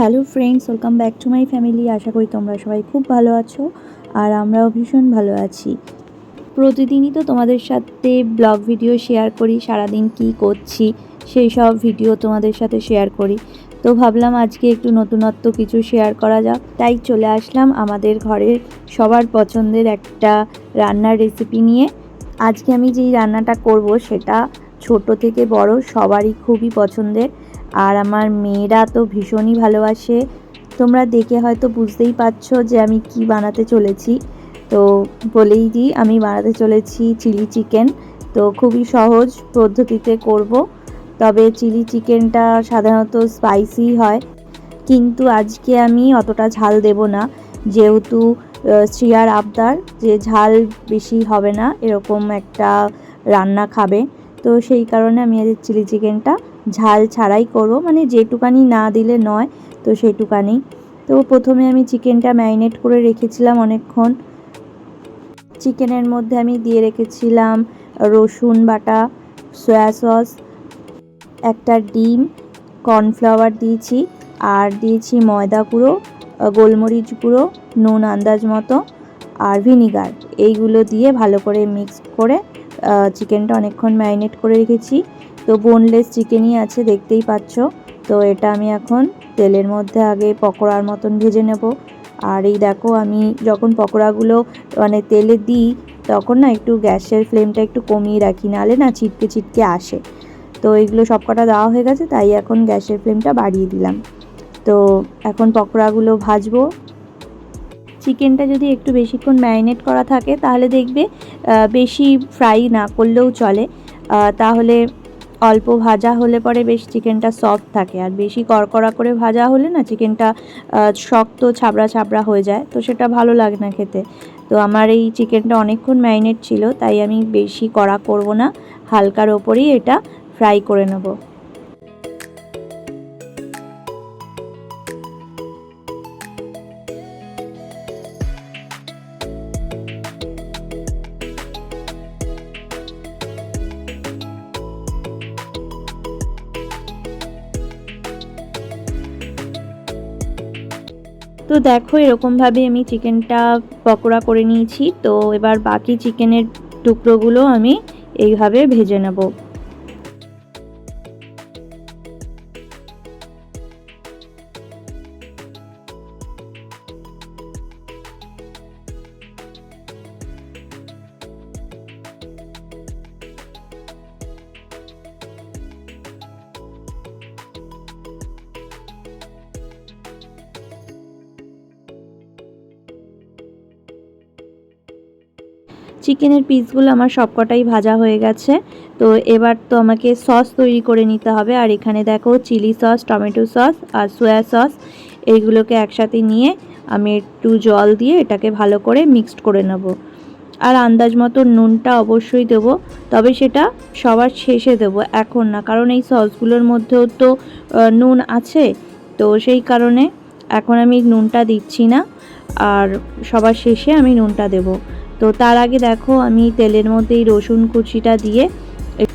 Hello friends welcome back to my family আশা করি তোমরা সবাই খুব ভালো আছো আর আমরাও ভীষণ ভালো আছি। প্রতিদিনই তো তোমাদের সাথে ব্লগ ভিডিও শেয়ার করি, সারাদিন কি করছি সেই সব ভিডিও তোমাদের সাথে শেয়ার করি। তো ভাবলাম আজকে একটু নতুনত্ব কিছু শেয়ার করা যাক। তাই চলে আসলাম আমাদের ঘরের সবার পছন্দের একটা রান্নার রেসিপি নিয়ে। আজকে আমি যেই রান্নাটা করব সেটা ছোট থেকে বড়, সবারই খুবই পছন্দের। আর আমার মেয়েরা তো ভীষণই ভালোবাসে। তোমরা দেখে হয়তো বুঝতেই পারছ যে আমি কি বানাতে চলেছি। তো বলেই দিই, আমি বানাতে চলেছি চিলি চিকেন। তো খুবই সহজ পদ্ধতিতে করব। তবে চিলি চিকেনটা সাধারণত স্পাইসি হয়। কিন্তু আজকে আমি অতটা ঝাল দেব না। যেহেতু শ্রিয়ার আবদার যে ঝাল বেশি হবে না, এরকম একটা রান্না খাবে। তো সেই কারণে আমি আজ চিলি চিকেনটা ঝাল ছাড়াই করব মানে যেটুকানি না দিলে নয়, তো সেটুকানি। তো প্রথমে আমি চিকেনটা ম্যারিনেট করে রেখেছিলাম অনেকক্ষণ। চিকেনের মধ্যে আমি দিয়ে রেখেছিলাম রসুন বাটা, সয়া সস, একটা ডিম, কর্নফ্লাওয়ার দিয়েছি, আর দিয়েছি ময়দা গুঁড়ো গোলমরিচ গুঁড়ো, নুন আন্দাজ মতো, আর ভিনিগার। এইগুলো দিয়ে ভালো করে মিক্স করে চিকেনটা অনেকক্ষণ ম্যারিনেট করে রেখেছি। তো বোনলেস চিকেনই আছে, দেখতেই পাচ্ছ। তো এটা আমি এখন তেলের মধ্যে আগে পকোড়ার মতন ভেজে নেব। আর এই দেখো, আমি যখন পকোড়াগুলো মানে তেলে দিই, তখন না একটু গ্যাসের ফ্লেমটা একটু কমিয়ে রাখি নাহলে না ছিটকে ছিটকে আসে। তো এগুলো সব কটা দেওয়া হয়ে গেছে, তাই এখন গ্যাসের ফ্লেমটা বাড়িয়ে দিলাম। তো এখন পকোড়াগুলো ভাজবো। চিকেনটা যদি একটু বেশিক্ষণ ম্যারিনেট করা থাকে, তাহলে দেখবে বেশি ফ্রাই না করলেও চলে। তাহলে অল্প ভাজা হলে পরে বেশ চিকেনটা সফট থাকে। আর বেশি কড়কড়া করে ভাজা হলে না চিকেনটা শক্ত ছাবড়া ছাবড়া হয়ে যায়। তো সেটা ভালো লাগে না খেতে। তো আমার এই চিকেনটা অনেকক্ষণ ম্যারিনেট ছিল, তাই আমি বেশি কড়া করব না। হালকার ওপরেই এটা ফ্রাই করে নেব। তো দেখো এরকমভাবে আমি চিকেনটা পকোড়া করে নিয়েছি। তো এবার বাকি চিকেনের টুকরোগুলো আমি এইভাবে ভেজে নেব। চিকেনের পিসগুলো আমার সবকটাই ভাজা হয়ে গেছে। তো এবার তো আমাকে সস তৈরি করে নিতে হবে। আর এখানে দেখো চিলি সস, টমেটো সস আর সোয়া সস এইগুলোকে একসাথে নিয়ে আমি একটু জল দিয়ে এটাকে ভালো করে মিক্সড করে নেব। আর আন্দাজ মতো নুনটা অবশ্যই দেব, তবে সেটা সবার শেষে দেব, এখন না। কারণ এই সসগুলোর মধ্যেও তো নুন আছে। তো সেই কারণে এখন আমি নুনটা দিচ্ছি না। আর সবার শেষে আমি নুনটা দেবো। তো তার আগে দেখো, আমি তেলের মধ্যে এই রসুন কুচিটা দিয়ে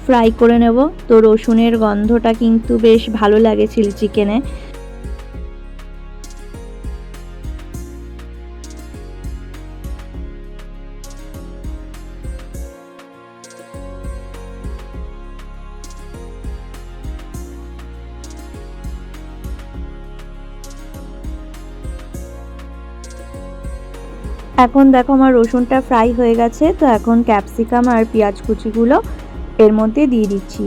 ফ্রাই করে নেব। তো রসুনের গন্ধটা কিন্তু বেশ ভালো লাগে চিলি চিকেনে। এখন দেখো আমার রসুনটা ফ্রাই হয়ে গেছে, তো এখন ক্যাপসিকাম আর পেঁয়াজ কুচিগুলো এর মধ্যে দিয়ে দিচ্ছি।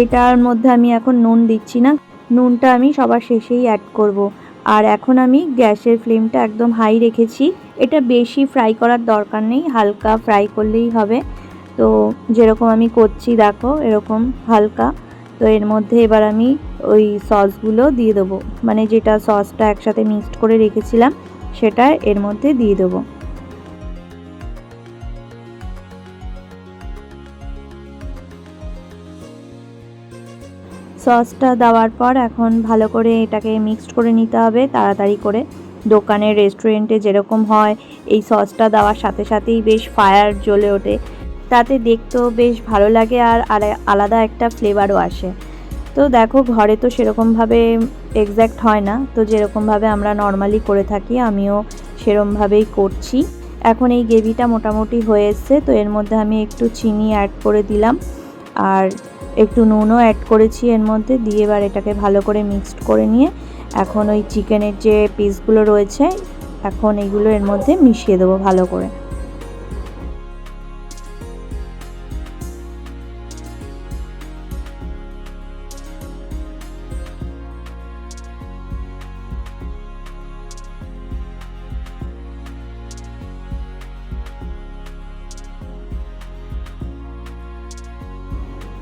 এটার মধ্যে আমি এখন নুন দিচ্ছি না, নুনটা আমি সবার শেষেই অ্যাড করব। আর এখন আমি গ্যাসের ফ্লেমটা একদম হাই রেখেছি, এটা বেশি ফ্রাই করার দরকার নেই, হালকা ফ্রাই করলেই হবে। তো যেরকম আমি করছি দেখো, এরকম হালকা। তো এর মধ্যে এবার আমি ওই সসগুলো দিয়ে দেবো। মানে যেটা সসটা একসাথে মিক্সড করে রেখেছিলাম সেটা এর মধ্যে দিয়ে দেবো। সসটা দেওয়ার পর এখন ভালো করে এটাকে মিক্সড করে নিতে হবে তাড়াতাড়ি করে। দোকানের রেস্টুরেন্টে যেরকম হয়, এই সসটা দেওয়ার সাথে সাথেই বেশ ফায়ার জ্বলে ওঠে। তাতে দেখতেও বেশ ভালো লাগে আর আলাদা একটা ফ্লেভারও আসে। তো দেখো, ঘরে তো সেরকমভাবে এক্স্যাক্ট হয় না। তো যেরকমভাবে আমরা নর্মালি করে থাকি, আমিও সেরমভাবেই করছি। এখন এই গ্রেভিটা মোটামুটি হয়ে এসছে, তো এর মধ্যে আমি একটু চিনি অ্যাড করে দিলাম। আর একটু নুনও অ্যাড করেছি এর মধ্যে, দিয়ে এবার এটাকে ভালো করে মিক্সড করে নিয়ে এখন ওই চিকেনের যে পিসগুলো রয়েছে, এখন এগুলো এর মধ্যে মিশিয়ে দেবো ভালো করে।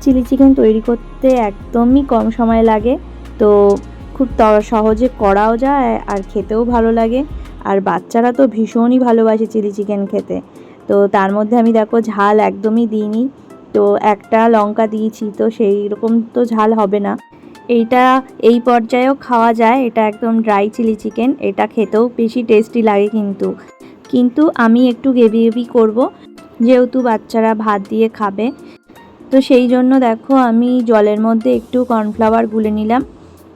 চিলি চিকেন তৈরি করতে একদমই কম সময় লাগে। তো খুব সহজে করাও যায় আর খেতেও ভালো লাগে। আর বাচ্চারা তো ভীষণই ভালোবাসে চিলি চিকেন খেতে। তো তার মধ্যে আমি দেখো ঝাল একদমই দিইনি। তো একটা লঙ্কা দিয়েছি তো সেই রকম তো ঝাল হবে না। এইটা এই পর্যায়েও খাওয়া যায়। এটা একদম ড্রাই চিলি চিকেন। এটা খেতেও বেশি টেস্টি লাগে কিন্তু। কিন্তু আমি একটু গ্রেভি গ্রেভি করব। যেহেতু বাচ্চারা ভাত দিয়ে খাবে। তো সেই জন্য দেখো আমি জলের মধ্যে একটু কর্নফ্লাওয়ার গুলে নিলাম।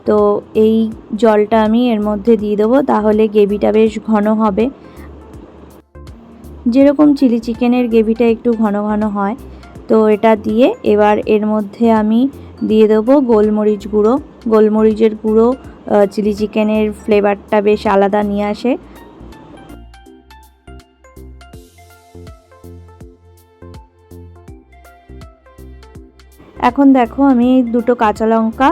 তো এই জলটা আমি এর মধ্যে দিয়ে দেবো, তাহলে গ্রেভিটা বেশ ঘন হবে। যেরকম চিলি চিকেনের গ্রেভিটা একটু ঘন ঘন হয়, তো এটা দিয়ে এবার এর মধ্যে আমি দিয়ে দেবো গোলমরিচ গুঁড়ো। গোলমরিচের গুঁড়ো চিলি চিকেনের ফ্লেভারটা বেশ আলাদা নিয়ে আসে। এখন দেখো আমি দুটো কাঁচা লঙ্কা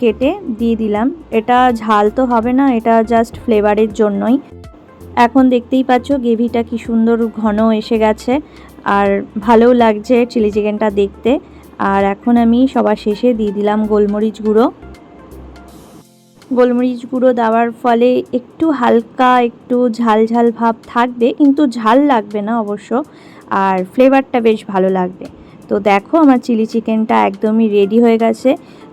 কেটে দিয়ে দিলাম। এটা ঝাল তো হবে না, এটা জাস্ট ফ্লেভারের জন্যই। এখন দেখতেই পাচ্ছ গ্রেভিটা কি সুন্দর ঘন এসে গেছে, আর ভালোও লাগছে চিলি চিকেনটা দেখতে। আর এখন আমি সবার শেষে দিয়ে দিলাম গোলমরিচ গুঁড়ো। গোলমরিচ গুঁড়ো দেওয়ার ফলে একটু হালকা, একটু ঝাল ঝাল ভাব থাকবে, কিন্তু ঝাল লাগবে না অবশ্য। আর ফ্লেভারটা বেশ ভালো লাগবে। তো দেখো আমার চিলি চিকেনটা একদমই রেডি হয়ে গেছে।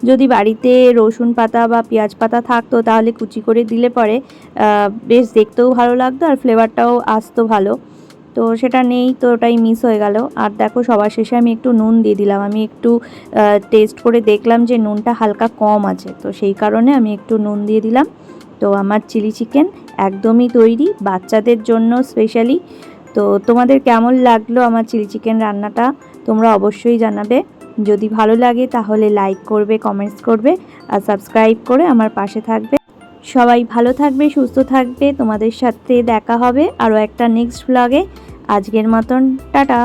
যদি বাড়িতে রসুন পাতা বা পেঁয়াজ পাতা থাকতো, তাহলে কুচি করে দিলে পরে বেশ দেখতেও ভালো লাগতো আর ফ্লেভারটাও আসতো ভালো। তো সেটা নেই, তো ওটাই মিস হয়ে গেল। আর দেখো সবার শেষে আমি একটু নুন দিয়ে দিলাম। আমি একটু টেস্ট করে দেখলাম যে নুনটা হালকা কম আছে। তো সেই কারণে আমি একটু নুন দিয়ে দিলাম। তো আমার চিলি চিকেন একদমই তৈরি বাচ্চাদের জন্য স্পেশালি তো তোমাদের কেমন লাগল আমার চিলি চিকেন রান্নাটা তোমরা অবশ্যই জানাবে। যদি ভালো লাগে তাহলে লাইক করবে কমেন্টস করবে আর সাবস্ক্রাইব করে আমার পাশে থাকবে। সবাই ভালো থাকবে, সুস্থ থাকবে। তোমাদের সাথে দেখা হবে আরও একটা নেক্সট ব্লগে আজকের মতন, টাটা।